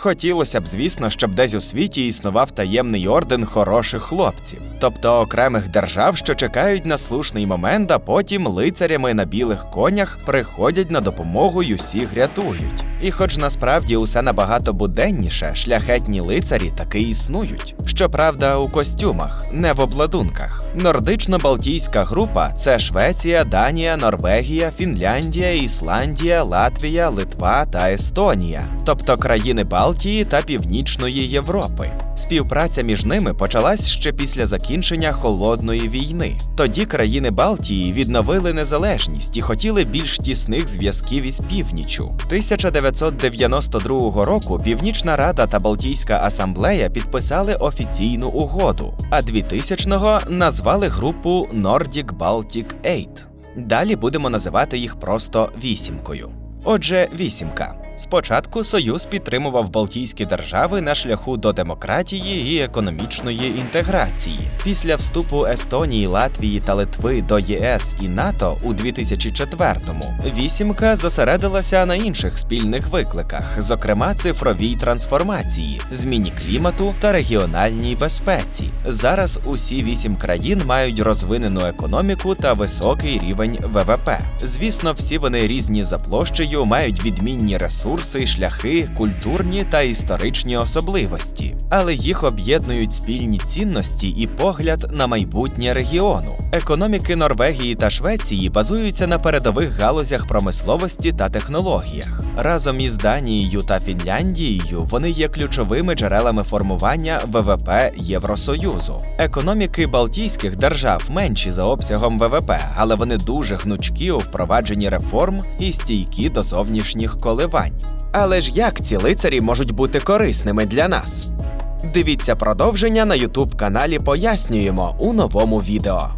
Хотілося б, звісно, щоб десь у світі існував таємний орден хороших хлопців, тобто окремих держав, що чекають на слушний момент, а потім лицарями на білих конях приходять на допомогу й усіх рятують. І хоч насправді усе набагато буденніше, шляхетні лицарі таки існують. Щоправда, у костюмах, не в обладунках. Нордично-Балтійська група це Швеція, Данія, Норвегія, Фінляндія, Ісландія, Латвія, Литва та Естонія, тобто країни Балтії та Північної Європи. Співпраця між ними почалась ще після закінчення холодної війни. Тоді країни Балтії відновили незалежність і хотіли більш тісних зв'язків із північчю. 1992 року Північна Рада та Балтійська асамблея підписали офіційну угоду, а 2000-го назвали групу Nordic Baltic Eight. Далі будемо називати їх просто вісімкою. Отже, вісімка. Спочатку Союз підтримував Балтійські держави на шляху до демократії і економічної інтеграції. Після вступу Естонії, Латвії та Литви до ЄС і НАТО у 2004-му вісімка зосередилася на інших спільних викликах, зокрема цифровій трансформації, зміні клімату та регіональній безпеці. Зараз усі вісім країн мають розвинену економіку та високий рівень ВВП. Звісно, всі вони різні за площею, мають відмінні ресурси, шляхи, культурні та історичні особливості, але їх об'єднують спільні цінності і погляд на майбутнє регіону. Економіки Норвегії та Швеції базуються на передових галузях промисловості та технологіях. Разом із Данією та Фінляндією вони є ключовими джерелами формування ВВП Євросоюзу. Економіки Балтійських держав менші за обсягом ВВП, але вони дуже гнучкі у впровадженні реформ і стійкі до зовнішніх коливань. Але ж як ці лицарі можуть бути корисними для нас? Дивіться продовження на Ютуб каналі Пояснюємо у новому відео.